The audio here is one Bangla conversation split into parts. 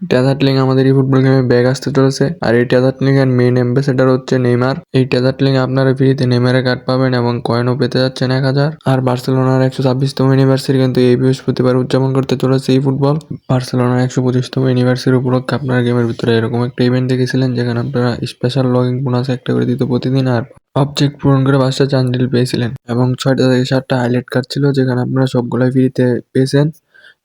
ট্যাজার্টলিং আমাদের এই ফুটবল গেমে ব্যাগ আসতে চলেছে। আর এই ট্যাজার্টলিং এর মেইন অ্যাম্বাসেডার হচ্ছে নেইমার। এই ট্যাজার্টলিং এ আপনারা ফ্রিতে নেইমারের কার্ড পাবেন এবং কয়েনও পেতে যাচ্ছেন এক হাজার। আর বার্সেলোনার একশো ছাব্বিশতম ইউনিভার্সিটি কিন্তু এই বৃহস্পতিবার উদযাপন করতে চলেছে এই ফুটবল বার্সেলোনার একশো পঁচিশতম ইউনিভার্সিটি উপলক্ষে আপনারা গেমের ভিতরে এরকম একটা ইভেন্ট দেখেছিলেন, যেখানে আপনারা স্পেশাল লগিং বোনাস একটা করে দিত প্রতিদিন আর অবজেক্ট পূরণ করে পাঁচটা চান্ডিল পেয়েছিলেন। এবং ছয়টা থেকে সাতটা হাইলাইট কার্ড ছিল, যেখানে আপনারা সবগুলাই ফ্রিতে পেয়েছেন।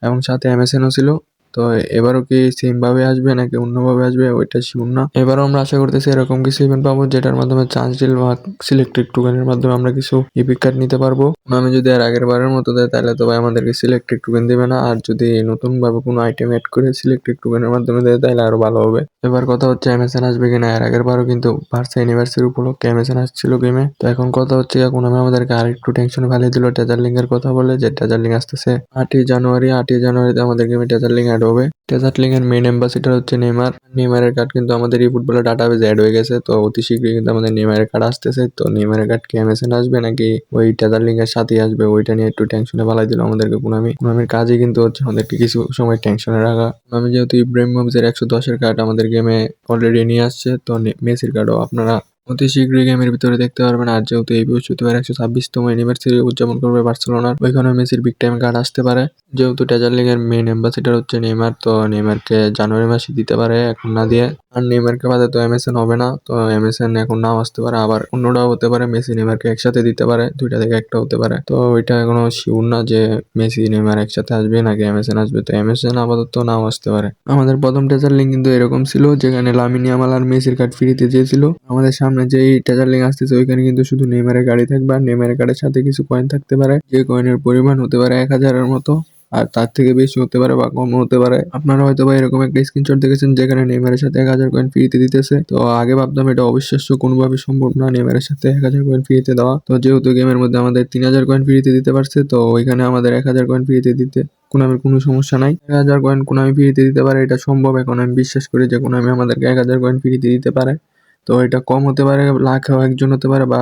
এবং সাথে এমএসএনও ছিল। তো এবারও কি সেম ভাবে আসবে নাকি অন্যভাবে আসবে? ওইটা শিওর না। এবারও আমরা আশা করতেছি এরকম কিছু ইভেন্ট পাবো, যেটার মাধ্যমে চান্স ডিল বা সিলেক্টেড টোকেনের মাধ্যমে আমরা কিছু ইপিক কার্ড নিতে পারব। আমি যদি আর আগের বারের মতো দেয় তাহলে তো ভাই আমাদেরকে সিলেক্টেড টোকেন দেবে না। আর যদি নতুন ভাবে কোনো আইটেম অ্যাড করে সিলেক্টেড টোকেনের মাধ্যমে দেয়, তাহলে আরও ভালো হবে। এবার কথা হচ্ছে এমএসএন আসবে কিনা, এর আগের বারও কিন্তু ভার্সা ইউনিভার্সিটির উপলক্ষে এমএসএন আসছিল গেমে তো এখন কথা হচ্ছে, এখন আমি আমাদেরকে আরেকটু টেনশন ফেলিয়ে দিল টেজার এর কথা বলে, যে টেজার লিঙ্ক আসতেছে আটই জানুয়ারি। আটই জানুয়ারিতে আমাদের গেমে টেজার লিঙ্ক অ্যাড হবে। টেজার এর মেইন অ্যাম্বাসিডার হচ্ছে নেমার নেইমারের কার্ড কিন্তু আমাদের এই ফুটবলের ডাটাবেজে অ্যাড হয়ে গেছে, তো অতি শীঘ্রই কিন্তু আমাদের নেইমারের কার্ড আসতেছে। তো নেইমারের কার্ড কি এমএসএন আসবে নাকি ওই টেজার লিঙ্কের সাথেই আসবে? ওইটা নিয়ে একটু টেনশনে ফেলাই দিল আমাদেরকে কুনামি কুনামির কাজই কিন্তু হচ্ছে আমাদেরকে কিছু সময় টেনশনে রাখা। আমি যেহেতু ইব্রাহিম ইব্রাহিমোভিচের একশো দশের কার্ড আমাদের গেমে অলরেডি নিয়ে আসছে, তো মেসির কার্ডও আপনারা অতি শীঘ্রই গেমের ভিতরে দেখতে পারবেন আর যেহেতু এই বৃহস্পতিবার একশো ছাব্বিশতম অ্যানিভার্সারি উদযাপন করবে বার্সেলোনার ওইখানে মেসির বিগ টাইম কার্ড আসতে পারে। যেহেতু টেজার লিগের মেইন অ্যাম্বাসিডার হচ্ছে নেইমার, তো নেইমারকে জানুয়ারি মাসে দিতে পারে এখন না দিয়ে। আর নেইমারকে বাদে তো এমএসএন হবে না, তো এমএসএন এখন নাও আসতে পারে, আবার অন্যটাও হতে পারে, মেসি নেইমারকে একসাথে দিতে পারে, দুইটা থেকে একটা হতে পারে। তো ওইটা এখনও শিওর না যে মেসি নেইমার একসাথে আসবে নাকি এমএসএন আসবে, তো এমএসএন আপাতত নাও আসতে পারে। আমাদের প্রথম টেজার লিঙ্ক কিন্তু এরকম ছিল, যেখানে লামিনিয়ামাল আর মেসির কার্ড ফ্রিতে চেয়েছিল আমাদের সামনে যেই টেজার লিঙ্ক আসতেছে, ওইখানে কিন্তু শুধু নেইমারের গাড়ি থাকবে, আর নেইমারের গাড়ির সাথে কিছু কয়েন থাকতে পারে। যে কয়েনের পরিমাণ হতে পারে এক হাজারের মতো, আর তার থেকে বেশি হতে পারে বা কম হতে পারে। আপনারা হয়তো বা এরকম একটা স্ক্রিনশট দেখেছেন যেখানে নেইমারের সাথে এক হাজার কয়েন ফ্রিতে দিতেছে। তো আগে ভাবতাম এটা অবিশ্বাস্য, কোনোভাবে সম্ভব না নেইমারের সাথে এক হাজার কয়েন ফ্রিতে দেওয়া। তো যেহেতু গেমের মধ্যে আমাদের তিন হাজার কয়েন ফ্রিতে দিতে পারছে, তো ওইখানে আমাদের এক হাজার কয়েন ফ্রিতে দিতে কোনামির কোনো সমস্যা নাই। এক হাজার কয়েন কোনামি ফ্রিতে দিতে পারে, এটা সম্ভব। এখন আমি বিশ্বাস করি যে কোনামি আমাদেরকে এক হাজার কয়েন ফ্রিতে দিতে পারে। তো এটা কম হতে পারে লাখেও একজন হতে পারে বা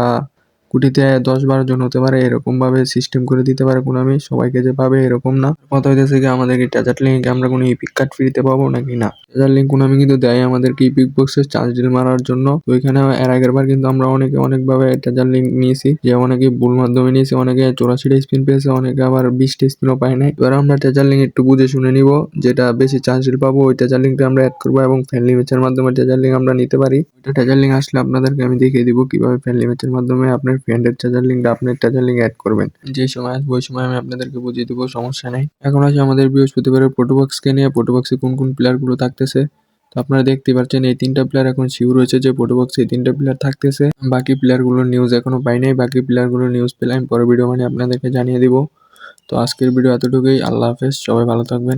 কোটিতে দশ বারো জন হতে পারে এরকম ভাবে সিস্টেম করে দিতে পারে কোনামি সবাইকে যে পাবে এরকম না। কথা হইতেছে কি আমাদেরকে ট্যাজার লিঙ্ক আমরা কোনো ইপিক কার্ড ফ্রিতে পাবো নাকি না? ট্যাজার লিঙ্ক কোনামি কিন্তু দেয় আমাদেরকে ইপিক বক্সের চার্জ ডিল মারার জন্য। ওইখানে এর আগের বার কিন্তু আমরা অনেকে অনেকভাবে ট্যাজার লিঙ্ক নিয়েছি, যে অনেকে ভুল মাধ্যমে নিয়েছি, অনেকে চৌরাশিটা স্পিন পেয়েছে, অনেকে আবার বিশটা স্পিনও পায় নাই। এবার আমরা ট্যাজার লিঙ্ক একটু বুঝে শুনে নিব, যেটা বেশি চার্জ ডিল পাবো, ওই ট্যাজার লিঙ্কটা আমরা অ্যাড করব এবং ফ্রেন্ডলি ম্যাচের মাধ্যমে ট্যাজার লিঙ্ক আমরা নিতে পারি। ওইটা ট্যাজার লিঙ্ক আসলে আপনাদেরকে আমি দেখিয়ে দিব কীভাবে ফ্রেন্ডলি ম্যাচের মাধ্যমে আপনার ফ্রেন্ডের চার্জার লিঙ্কটা আপনার চার্জার লিঙ্ক অ্যাড করবেন। যে সময় আসবে, ওই সময় আমি আপনাদেরকে বুঝিয়ে দেবো, সমস্যা নেই। এখন আছে আমাদের বৃহস্পতিবারের প্রোটোবক্সকে নিয়ে। প্রোটোবক্সে কোন কোন প্লেয়ারগুলো থাকতেছে? তো আপনারা দেখতে পাচ্ছেন, এই তিনটা প্লেয়ার এখন শিওর হয়েছে যে প্রোটোবক্সে এই তিনটা প্লেয়ার থাকতেছে। বাকি প্লেয়ারগুলোর নিউজ এখনও পাই নাই, বাকি প্লেয়ারগুলোর নিউজ পেলে আমি পরের ভিডিও মানে আপনাদেরকে জানিয়ে দিব। তো আজকের ভিডিও এতটুকুই, আল্লাহ হাফেজ, সবাই ভালো থাকবেন।